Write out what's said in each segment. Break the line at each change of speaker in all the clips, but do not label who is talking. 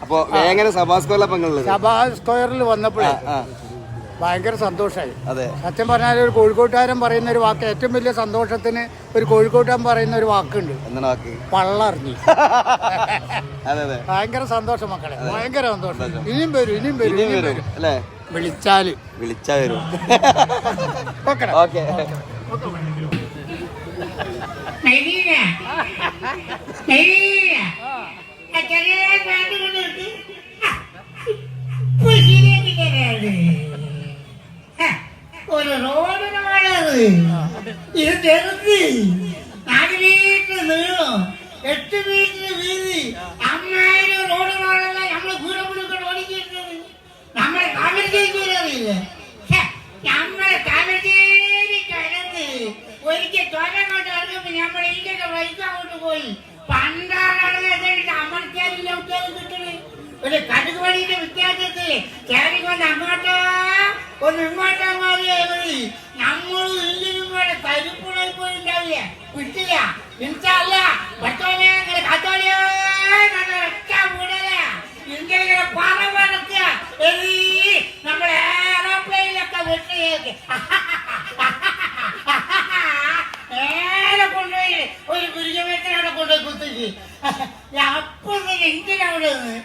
അപ്പൊ വേങ്ങര സഭാ സ്ക്വയറിൽ പെങ്ങളുള്ളത്?
സഭാ സ്ക്വയറിൽ വന്നപ്പോഴേ ഭയങ്കര സന്തോഷമായി
അതെ.
സത്യം പറഞ്ഞാൽ ഒരു കോഴിക്കോട്ടുകാരൻ പറയുന്ന ഒരു വാക്ക് ഏറ്റവും വലിയ സന്തോഷത്തിന് ഒരു കോഴിക്കോട്ടുകാരൻ പറയുന്ന ഒരു വാക്കുണ്ട്.
എന്താണ് വാക്ക്?
പള്ളറിഞ്ഞു.
അതെ അതെ.
ഭയങ്കര സന്തോഷം മക്കളെ ഭയങ്കര സന്തോഷം. ഇനിയും വരും ഇനിയും വരും
ഇനിയും വരും അല്ലേ?
വിളിച്ചാൽ
വിളിച്ചാ വരും. ഓക്കെ.
ഓക്കെ. ഒരു റോഡിനാണത് ഇത് ചെറുത് നാല് മീറ്റർ നീളം എട്ട് മീറ്റർ വീതി അമ്മായിരം റോഡിനാണല്ല നമ്മൾ കൂടെ കൊടുക്കാൻ ഓടിക്കുന്നത് നമ്മളെ അറിയില്ലേ ഛെ, നമ്മളെ കാമരശ്ശേരി കടന്ന് ഒരിക്കൽ തോന്നങ്ങോട്ട് ഇറങ്ങുമ്പോ നമ്മൾ ഇതിന്റെ വൈകി അങ്ങോട്ട് പോയി. പണ്ടാണ് ഒരു കടുക് വ്യത്യാസത്തിൽ കയറി കൊണ്ട് അങ്ങോട്ടോ ഒന്ന് ഇങ്ങോട്ടോ മാറിയാൽ മതി. നമ്മളും ഇല്ലിനും കൂടെ തരിപ്പുണായി പോയിണ്ടാവില്ല വിട്ടില്ല. ഇൻഷല്ല പത്തോലെ മൂടല ഇങ്ങനെ പറ പറക്കുക. നമ്മളെ എയറോപ്ലെയിനിലൊക്കെ വെട്ടിയേക്ക് നേരെ കൊണ്ടുപോയി. ഒരു കൊണ്ടുപോയി കുത്തിച്ച് അപ്പൊ എന്തിനവിടെ നിന്ന്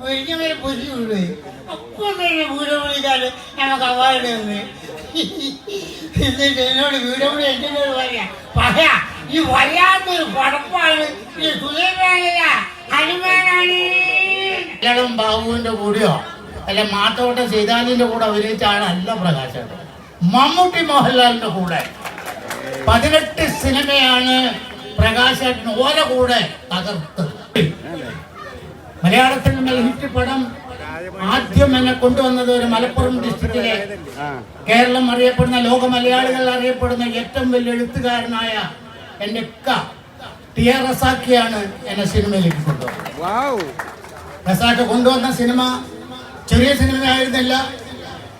ഗുരുജമേനെ പൊരി വിടുവേ തന്നെ വീട് വിളിച്ചാൽ നമുക്ക് അവാർഡ് തന്നെ. എന്നിട്ട് എന്നോട് വീട് വിളി എന്തിനോട് പറയാ പറയാ ഈ വരാത്തൊരു പടപ്പാണ് ഈ സുലൈമാനല്ല ഹനുമാനാണ്. എല്ലാവരും ബാബുവിന്റെ കൂടെയോ? അല്ല മാത്തോട്ട സീതാനിന്റെ കൂടെ അഭിനയിച്ചാണ് അല്ല പ്രകാശൻ. മമ്മൂട്ടി മോഹൻലാലിന്റെ കൂടെ. പതിനെട്ട് സിനിമയാണ് പ്രകാശ് ഓല കൂടെ തകർത്തത്. മലയാളത്തിൽ ഹിറ്റ് പടം ആദ്യം എന്നെ കൊണ്ടുവന്നത് ഒരു മലപ്പുറം ഡിസ്ട്രിക്റ്റിലെ കേരളം അറിയപ്പെടുന്ന ലോക മലയാളികൾ അറിയപ്പെടുന്ന ഏറ്റവും വലിയ എഴുത്തുകാരനായ എന്റെ ക. ടി ആർ റസാക്കിയാണ് എന്നെ സിനിമയിലേക്ക് കൊണ്ടുവന്നത്. റസാക്ക് കൊണ്ടുവന്ന സിനിമ ചെറിയ സിനിമയായിരുന്നില്ല.